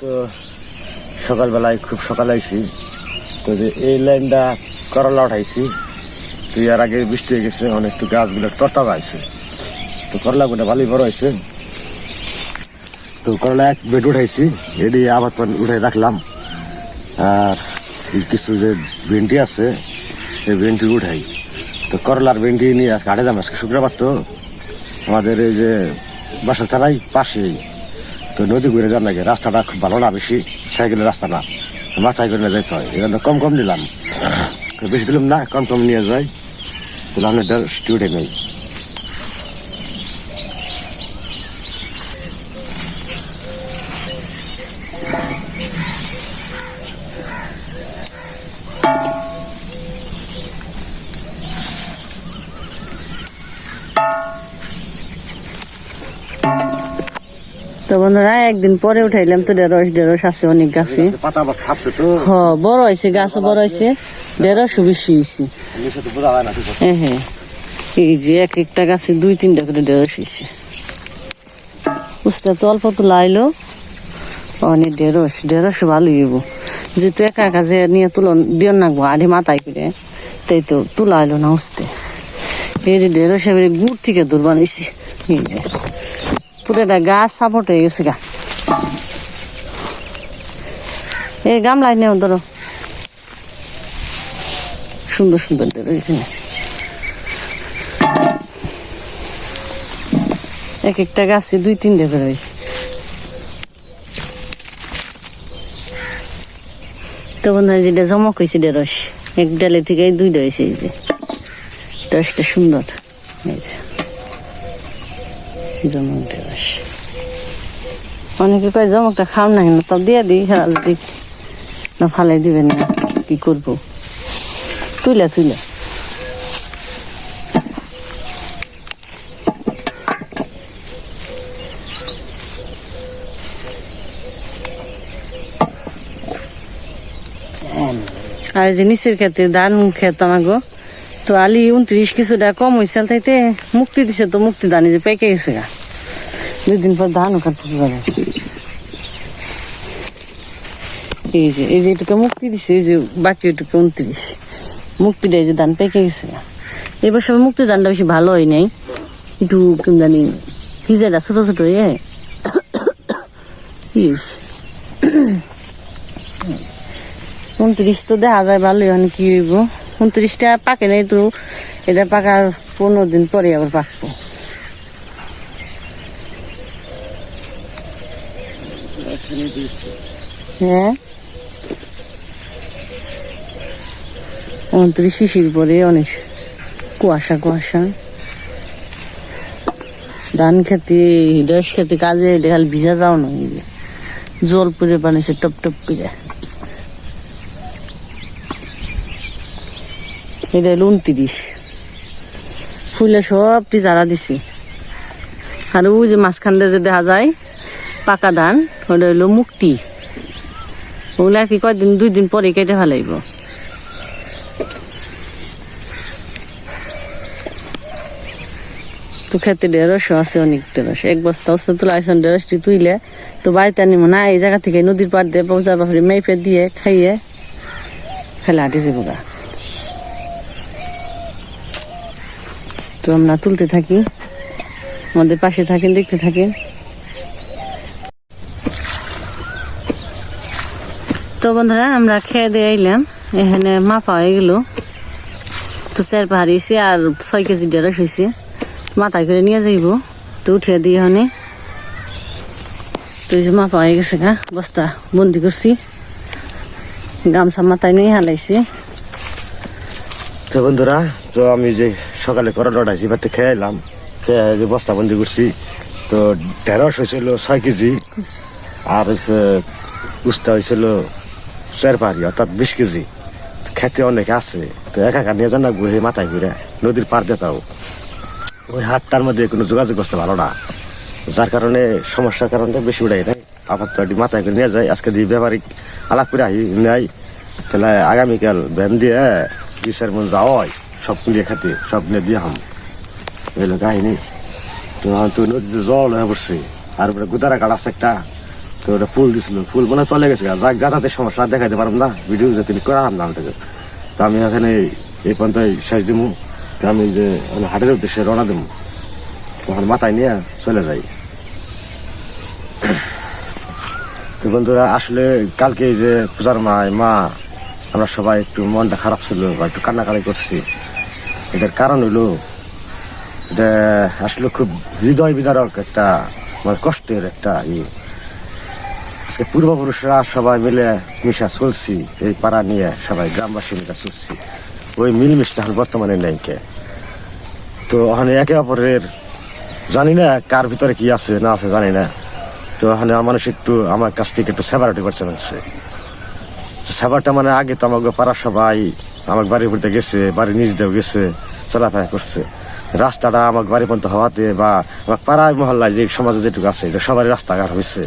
তো সকালবেলায় খুব সকালে আইছি। তো যে এই লাইনটা করলা উঠাইছি, তো এর আগে বৃষ্টি হয়ে গেছে অনেক একটু গাছগুলো তরতা আইছে তো করলাগুলো ভালোই বড় হয়েছে। তো করলা এক বেড উঠাইছি এটি আবার উঠাই রাখলাম। আর কিছু যে ভেন্ডি আছে, এই ভেন্ডি উঠাই। তো করলার ভেন্ডি নিয়ে হাটে যাম, আজকে শুক্রবার তো। আমাদের এই যে বাসা চালাই পাশেই। তো নদী ঘুরে যান নাকি রাস্তাটা খুব ভালো না বেশি, সাইকেলের রাস্তা না। মাথায় করে যেতে হয় এখানে কম কম নিলাম। বেশি দিলাম না, কম কম নিয়ে যাই। তাহলে স্টুডেন্ট নেই তো একদিন পরে উঠাইলাম তো ঢেঁড়স ঢেঁড়স আছে অনেক গাছে। হ বড় হয়েছে গাছও বড় হয়েছে ঢেঁড়সও বেশি হয়েছে। হ্যাঁ হ্যাঁ। এই যে এক একটা গাছে দুই তিনটা করে ঢেঁড়স হয়েছে বুঝতে তো অল্প তো লাইলো। অনেক ঢেঁড়স ঢেঁড়স ভালো হইব। যেহেতু একা একা যে নিয়ে তুলন দিয়ন নাকবো আধি মাথায় করে তাই তো তুলা না উঠতে এই যে ঢেঁড়স এবারে গুড় থেকে দূর বানাইছি। এই যে। পুরোটা গাছ সাপোর্ট হয়ে গেছে গা। এই গামলায় নেও, ধরো। সুন্দর সুন্দর ঢেঁড়স এখানে। এক একটা গাছে দুই, তিনটে করে হয়েছে। তো বন্ধু যেটা জমক হয়েছে ঢেঁড়স এক ডালে থেকে দুইটা হয়েছে এই যে। ঢেঁড়সটা সুন্দর। এই যে। জমক ঢেঁড়স অনেকে কয় জমকটা খাও না কেন? তা দিয়ে দিই হ্যাঁ যদি না ফালাই দিবেন না, কি করব? তুইলা তুইলা। আর যে নিচের খেতে ধান খেত আমাগো। তো আলি উনত্রিশ কিছুটা কম হয়েছে তাইতে মুক্তি দিছে তো মুক্তি দানি যে পেকে গেছে গা। দুই দিন পর ধানও কাটতে যাবে এই যে এই যে এটুকু মুক্তি দিছে, এই যে বাকি এটুকু উনত্রিশ। মুক্তি দেয় যে ধান পেকে গেছে গা। এবার সব মুক্তি ধানটা বেশি ভালো হয় নাই। একটু কেমন জানি ভিজাটা ছোট ছোট ইস। উনত্রিশ তো দেখা যায় ভালোই মানে কি হইব। উনত্রিশটা পাকে নাই তো এটা পাকার পনেরো দিন পরে আবার পাকবো। হ্যাঁ? উনত্রিশ শিশির পরে অনেক কুয়াশা কুয়াশা। ধান খেতে ড্রেস খেতে কাজে এটা খালি ভিজা যাও না জল পুরে বানিয়েছে টপ টপ করে। এটা উনত্রিশ ফুলে সবটি চারা দিছি। আর ওই যে মাঝখান দিয়ে যে দেখা যায়, পাকা ধান, ওটা হলো মুক্তি। ওগুলা কি কয়দিন, দুই দিন পরে কেটে ফেলাইব। তো খেতে ঢেঁড়সও আছে অনেক ঢেঁড়স। এক বস্তা বস্তা তুলে আসন ঢেঁড়সটি তুইলে তো বাড়িতে আনিব না, এই জায়গা থেকে নদীর পাড় দিয়ে পৌঁছা বাপরে মেপে দিয়ে খাইয়ে খেলে হাঁটি যাব তো আমরা তুলতে থাকি। আমাদের পাশে থাকেন, দেখতে থাকেন। তো বন্ধুরা, আমরা খেয়ে দিয়ে আইলাম। এখানে মাপা হয়ে গেল। তো চার পাহাড় এসে আর ছয় কেজি ঢেঁড়স হয়েছে মাথায় করে নিয়ে যাইব। তো উঠে দিয়ে হনে তো যে মাপা হয়ে গেছে গা, বস্তা বন্দি করছি। গামছা মাথায় নিয়ে হালাইছি। তো বন্ধুরা, তো আমি যে সকালে উঠাইছি বাড়িতে খেয়ে এলাম খেয়ে যে বস্তা বন্দি করছি। তো ঢেঁড়স হয়েছিল ছয় কেজি, আর উস্তা হয়েছিল চার পাহাড়ি, অর্থাৎ বিশ কেজি। খেতে অনেক আছে, তো একা একা নিয়ে যান না ঘুরে মাথায় ঘুরে, নদীর পার দিতাও ওই হাটটার মধ্যে কোনো যোগাযোগ করতে ভালো না, যার কারণে সমস্যার কারণে বেশি উড়াই নাই। আবার তো এটি মাথায় নিয়ে যায় আজকে দিয়ে ব্যবহারিক আলাপ করে আহি, নেয় তাহলে আগামীকাল ভ্যান দিয়ে বিশের মন যাওয়া হয়। সব নিয়ে খাতে, সব নিয়ে দিয়ে হাম। এলো কাহিনী। তো তো নদীতে জল হয়ে পড়ছে। আর উপরে গুদারা কাঠ আছে একটা। তো ওটা ফুল দিছিল। ফুল মানে চলে গেছে যাক যাতায়াতের সমস্যা দেখাইতে পারব না। ভিডিও যাতে করালাম না ওটাকে। তো আমি এখানে এই পর্যন্ত শেষ দিমু। তো আমি যে হাটের উদ্দেশ্যে রওনা দেবো তখন মাথায় নিয়ে চলে যাই। তো বন্ধুরা, আসলে কালকে যে পূজার মায়, মা, আমরা সবাই একটু মনটা খারাপ ছিল বা একটু কান্নাকাড়ি করছি। এটার কারণ হলো এটা আসলে খুব হৃদয় বিদারক একটা মানে কষ্টের একটা ইয়ে আজকে পূর্বপুরুষরা সবাই মিলে মিশা চলছি, এই পাড়া নিয়ে সবাই গ্রামবাসী মিলে চলছি। ওই মিলমিশটা এখন বর্তমানে নেই কে। তো ওখানে একে অপরের, জানি না কার ভিতরে কি আছে, না আছে জানি না। তো ওখানে মানুষ একটু, আমার কাছ থেকে একটু সেপারেটি করছে মানছে সেবারটা মানে আগে তো আমাকে পাড়ার সবাই আমার বাড়ির উপরে গেছে বাড়ির নিচ দিয়েও গেছে, চলাফেরা করছে। রাস্তাটা আমার বাড়ি পর্যন্ত হওয়াতে বা আমার পাড়ায়, মহল্লায় যে সমাজে যেটুকু আছে, এটা সবারই রাস্তাঘাট হয়েছে।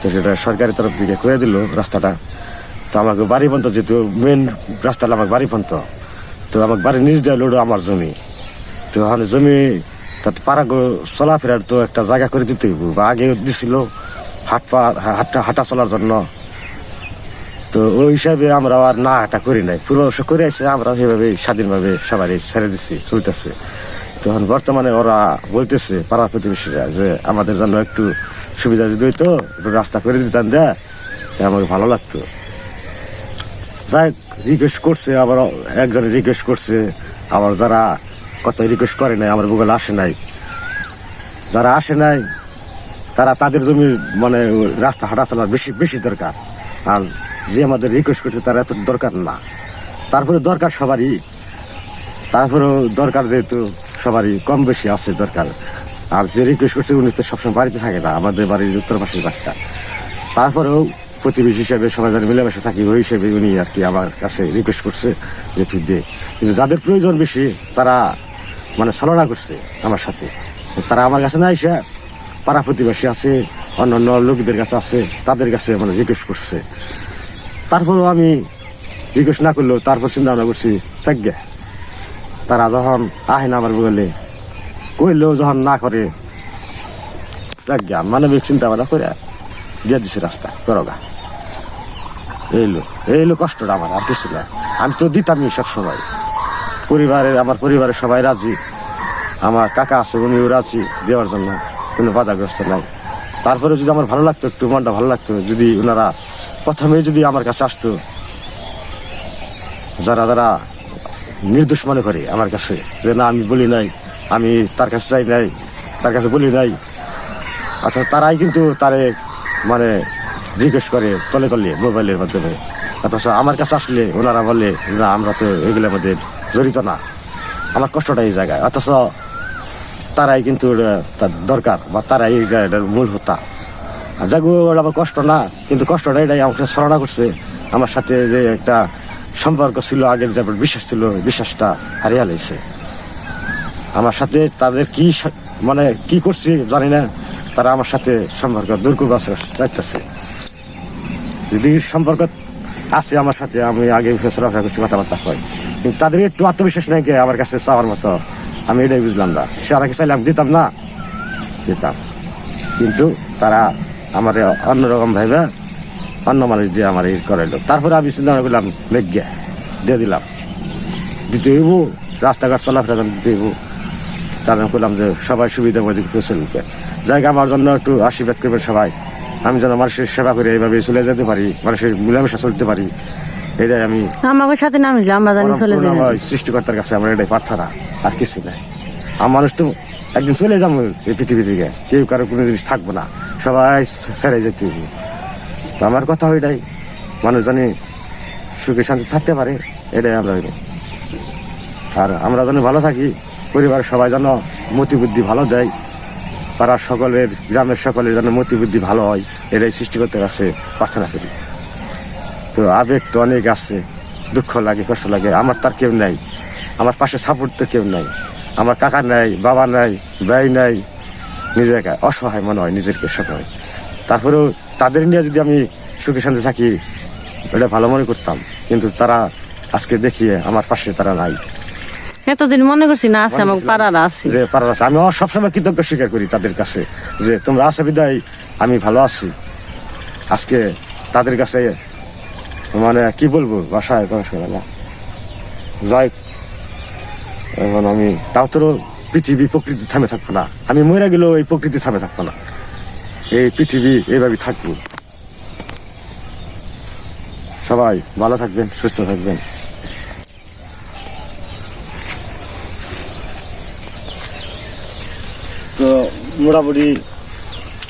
তো সেটা সরকারি তরফ থেকে করে দিল রাস্তাটা। তো আমাকে বাড়ি পর্যন্ত যেহেতু মেন রাস্তাটা আমার বাড়ি পর্যন্ত, তো আমার বাড়ির নিচ দিয়ে লোড আমার জমি। তো ওখানে জমি, তাতে পাড়া চলাফেরার তো একটা জায়গা করে দিতে বা আগে দিছিল হাট পা হাটটা, হাঁটা চলার জন্য। তো ওই হিসাবে আমরা আর না হাঁটা করি নাই। পূর্বাবশ করে আসে আমরা সেভাবে স্বাধীনভাবে সবারই ছেড়ে দিচ্ছি চলতেছে। তখন বর্তমানে ওরা বলতেছে পাড়া প্রতিবেশীরা যে, আমাদের জন্য একটু সুবিধা যদি হইতো, একটু রাস্তা করে দিতাম দেয় আমাকে ভালো লাগতো। যাই রিকোয়েস্ট করছে, আবার একজনে রিকোয়েস্ট করছে, আবার যারা কত রিকোয়েস্ট করে নাই, আমার গুগল আসে নাই। যারা আসে নাই, তারা তাদের জমির মানে রাস্তা হাঁটা চলার বেশি বেশি দরকার। আর যে আমাদের রিকোয়েস্ট করছে তারা এত দরকার না। তারপরে দরকার সবারই, তারপরেও দরকার যেহেতু সবারই কম বেশি আছে দরকার। আর যে রিকোয়েস্ট করছে উনি তো সবসময় বাড়িতে থাকে না, আমাদের বাড়ির উত্তর পাশের বাড়িটা তারপরেও প্রতিবেশী হিসেবে সবাই যেন মিলেমিশে থাকি, ওই হিসেবে উনি আর কি আমার কাছে রিকোয়েস্ট করছে যে তুই দে। কিন্তু যাদের প্রয়োজন বেশি, তারা মানে ছলনা করছে আমার সাথে। তারা আমার কাছে না এসে, পাড়া প্রতিবেশী আছে অন্য অন্য লোকদের কাছে আছে, তাদের কাছে মানে রিকোয়েস্ট করছে। তারপরেও আমি রিকোয়েস্ট না করলেও তারপর চিন্তা ভাবনা করছি থাকবে তারা যখন আহে না আমার বলে কইলেও যখন না করে থাকবে মানবিক চিন্তা ভাবনা করে দিয়ে দিছি রাস্তা করগা এইলো এইলো কষ্টটা আমার, আর কিছু না। আমি তো দিতামই সব সময় পরিবারের, আমার পরিবারের সবাই রাজি। আমার কাকা আছে, উনিও রাজি দেওয়ার জন্য। কোনো বাধাগ্রস্ত নাই। তারপরে যদি আমার ভালো লাগতো, একটু মনটা ভালো লাগতো, যদি ওনারা প্রথমেই যদি আমার কাছে আসতো, যারা যারা নির্দোষ মনে করে আমার কাছে, যে না, আমি বলি নাই, আমি তার কাছে চাই নাই, তার কাছে বলি নাই। আচ্ছা তারাই কিন্তু তারে মানে রিকোয়েস্ট করে তলে তলে মোবাইলের মাধ্যমে। অথচ আমার কাছে আসলে ওনারা বলে, না, আমরা তো এগুলোর মধ্যে জড়িত না। আমার কষ্টটা এই জায়গায়। অথচ তারাই কিন্তু তার দরকার বা তারাই মূল হতা। আর যাগো আমার কষ্ট না, কিন্তু কষ্টটা এটাই আমাকে স্মরণা করছে। আমার সাথে যে একটা সম্পর্ক ছিল, আগের যে বিশ্বাস ছিল বিশ্বাসটা হারিয়ে লাইছে আমার সাথে তাদের কি মানে কি করছি জানি না, তারা আমার সাথে সম্পর্ক দূর চাইতেছে। যদি সম্পর্ক আছে আমার সাথে, আমি আগে চলাফেরা করছি, কথাবার্তা হয়। কিন্তু তাদের একটু আত্মবিশ্বাস নাই আমার কাছে চাওয়ার মতো, আমি এটাই বুঝলাম না। সে আমাকে চাইলে আমি দিতাম না। দিতাম। কিন্তু তারা আমার অন্যরকম ভাবে অন্য মানুষ দিয়ে আমার এই করাইলো। তারপরে আমি চিন্তা করলাম লেগে দিয়ে দিলাম। দিতে হইব রাস্তাঘাট চলাফেরা দিতে হইব। তার আমি করলাম যে সবাই সুবিধা মধ্যে চলবে জায়গা আমার জন্য একটু আশীর্বাদ করবেন সবাই। আমি যেন মানুষের সেবা করে এইভাবে চলে যেতে পারি মানুষের মিলামেশা চলতে পারি। এটাই আমি আমাকে সাথে নামিস আমরা জানি চলে যাই সৃষ্টিকর্তার কাছে আমার এটাই প্রার্থনা আর কিছু নাই। আমার মানুষ তো একদিন চলে যাব এই পৃথিবী থেকে। কেউ কারও কোনো জিনিস থাকব না। সবাই ছেড়ে যেতে তো আমার কথা ওইটাই। মানুষ জানি সুখে শান্তি থাকতে পারে, এটাই আমরা আর আমরা যেন ভালো থাকি পরিবারের সবাই যেন মতি বুদ্ধি ভালো দেয়। পাড়ার সকলের, গ্রামের সকলের যেন মতি বুদ্ধি ভালো হয়, এটাই সৃষ্টিকর্তার কাছে প্রার্থনা করি। তো আবেগ তো অনেক আছে, দুঃখ লাগে, কষ্ট লাগে, আমার তার কেউ নাই। আমার পাশে সাপোর্ট তো কেউ নাই। আমার কাকা নাই, বাবা নাই, ভাই নাই নিজে একা অসহায় মনে হয় নিজেরকে সময় তারপরেও তাদের নিয়ে যদি আমি সুখে শান্তি থাকি এটা ভালো মনে করতাম। কিন্তু তারা আজকে দেখিয়ে আমার পাশে তারা নাই। এতদিন মনে করছি না আছে আমার পাড়ার আছে। যে পাড়ার আছে। আমি সবসময় কৃতজ্ঞ স্বীকার করি তাদের কাছে যে তোমরা আসো বিদায় আমি ভালো আছি। আজকে তাদের কাছে মানে কি বলব বাসায় না যাই এখন আমি তাও তো পৃথিবী প্রকৃতি থামে থাকব না। আমি মরে গেলেও এই প্রকৃতি থামে থাকব না। এই পৃথিবী এইভাবে থাকব। সবাই ভালো থাকবেন, সুস্থ থাকবেন। তো মোটামুটি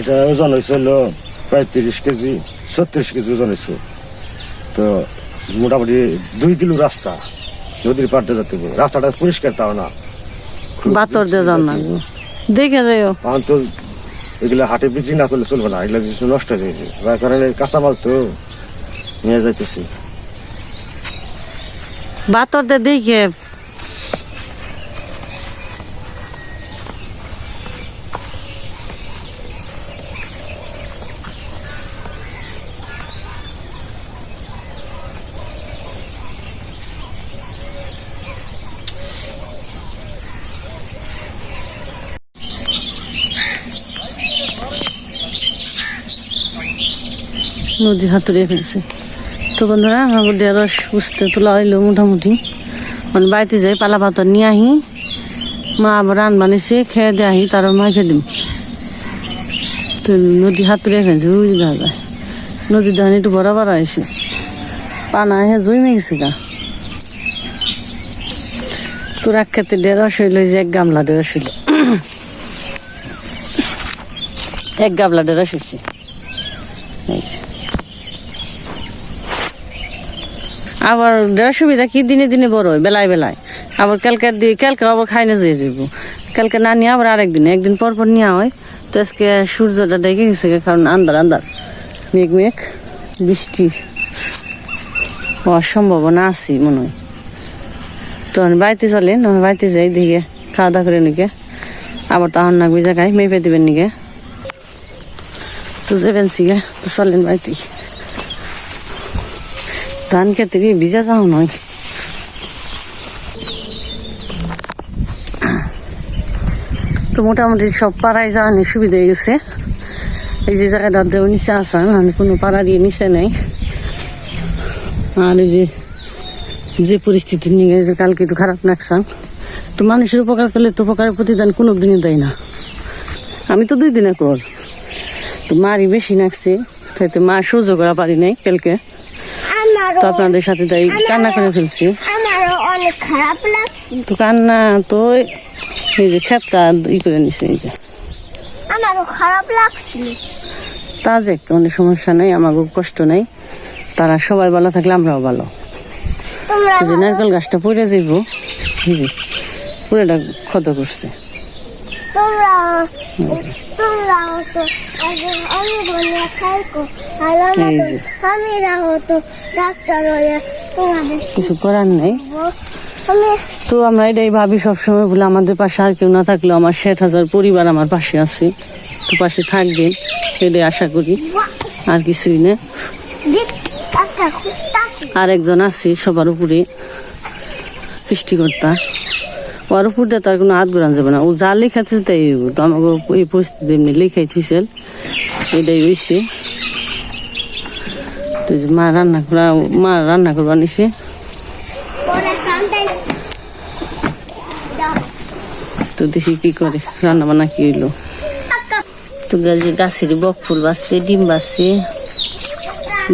এটা ওজন হয়েছে হলো প্রায় তিরিশ কেজি, ছত্রিশ কেজি ওজন হয়েছে। তো মোটামুটি দুই কিলো রাস্তা, নদীর পাড়তে যেতে রাস্তাটা পরিষ্কার তাও না। বাতর দিয়ে যান না। দেখে যাইও। তো এগুলো হাটে বিক্রি না করলে চলবে না এগুলো কিছু নষ্ট হয়ে যাবে। যার কারণে কাঁচামাল তো নিয়ে যাইতেছি। বাতর দিয়ে দেখে নদী হাতুড়ে ফেলছে। তো বন্ধুরা, আমার ঢেঁড়স বুঝতে তোলা হইল মোটামুটি। মানে বাড়িতে যাই, পালা পাতা নিয়ে আহি, মা আবার রান বানিয়েছে, খেয়ে দিয়ে আহি তারও মা খেয়ে দিম। তো নদী হাতুড়ে ফেলছে বুঝি দেখা যায় নদীর ধান একটু বরাবর আছে পানা হে জমে গেছে গা। তোর খেতে ঢেঁড়স হইল যে এক গামলা ঢেঁড়স হইল। এক গামলা ঢেঁড়স হয়েছে এই যে। আবার সুবিধা কি দিনে দিনে বড় হয়, বেলায় বেলায়। আবার কালকে দিয়ে, কালকে আবার খাই না যেয়ে যাব কালকে না নিয়ে আবার আরেকদিন একদিন পর পর নেওয়া হয়। তো আজকে সূর্যটা ডেকে গেছে কারণ আন্দার আন্দার মেঘ মেঘ, বৃষ্টি। হওয়ার সম্ভাবনা আছে মনে হয়। তো আমি বাড়িতে চলেন আমি বাড়িতে যাই দিকে খাওয়া দাওয়া করে নিকে। আবার তখন নাকবি জায়গায় মেপে দিবেন নিকে। তো যাবেন সিগে তো চলেন বাড়িতে ধান খেতে গিয়ে ভিজা যাও নয়। তো মোটামুটি সব পাড়ায় যাওয়ানি সুবিধা হয়ে গেছে। এই যে জায়গাটা দেও নিচে আসান আমি কোনো পাড়া দিয়ে নিচে নেই। আর যে যে পরিস্থিতি নিয়ে যে কালকে একটু খারাপ নাকসান তো মানুষের উপকার করলে তো উপকারের প্রতিদান কোনো দিনই দেয় না। আমি তো দুই দিনে কর। তো মারই বেশি নাকছে তাই তো মা সহ্য করা পারি নাই কালকে। তো আপনাদের সাথে তাই কান্না করে ফেলছি। খারাপ লাগছে তো কান্না তো এই যে খেপটা ই করে নিছে এই যে। আমারও খারাপ লাগছিল তা যে কোনো সমস্যা নেই আমাকে কষ্ট নেই। তারা সবাই ভালো থাকলে আমরাও ভালো। যে নারকেল গাছটা পড়ে যাইব পুরোটা ক্ষত করছে। তোমরা আমি বলে খাইকো। ডাক্তার হয়ে তোমাদের কিছু করার নেই। তো আমরা এটাই ভাবি সবসময় বলে আমাদের পাশে আর কেউ না থাকলেও আমার ষাট হাজার পরিবার আমার পাশে আছে। তো পাশে থাকবেন এটাই আশা করি। আর কিছুই না। আর একজন আছে সবার উপরে সৃষ্টিকর্তা। ওর উপর দিয়ে তার কোনো হাত ঘোরান যাবে না। ও যা লেখাচ্ছে তাই হইব। তো আমাকে এই পরিস্থিতি এমনি লেখাই থুইছিল এটাই হয়েছে তো যে মা রান্না করা মা রান্না করবা নিছে। তো দেখি কি করে রান্না বান্না কি হইল। তো গাছে গাছের বক ফুল বাসছে ডিম বাসছে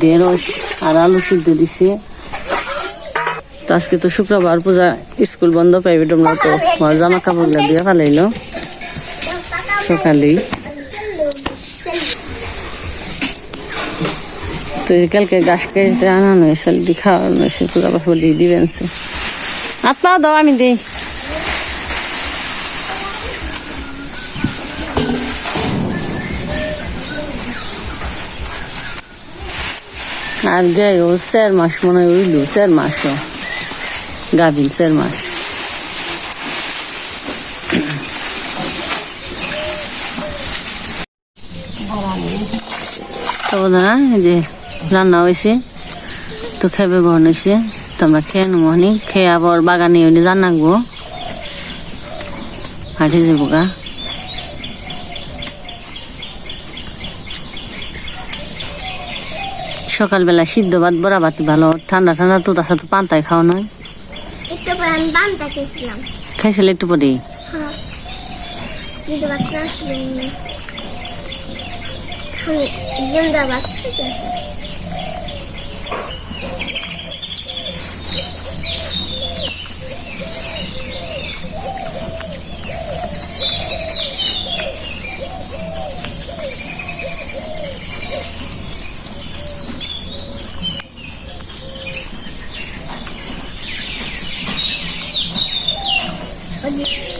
ঢেঁড়স আর আলু সিদ্ধ দিছে। তো আজকে তো শুক্রবার, পূজা স্কুল বন্ধ প্রাইভেট আমরা তো। আমার জামা কাপড়গুলো দিয়ে ফেলাইলো। সকালেই। তো কালকে গাছ কেটে আনানো হয়েছে দি খাওয়ানো হয়েছে, পূজা দিয়ে দিবেন আপনার দাও, আমি দিই। আর যাই ও চার মাস মনে হয় উইলু, চার মাস গাভিন চার মাস তো না এই যে রান্না হয়েছে তো খেবে বহন হয়েছে তো আমরা খেয়ে নেব খেয়ে আবার বাগানে উনি রান্নাকবো হাঁটে যাব গা সকালবেলা সিদ্ধ ভাত বড়া ভাত ভালো। ঠান্ডা ঠান্ডা তো তার সাথে পান্তায় খাওয়া নয় একটু পরে আমি বানটা খেয়েছিলাম খাইছিলে একটু পরে হ্যাঁ। জিন্দাবাদ こ你。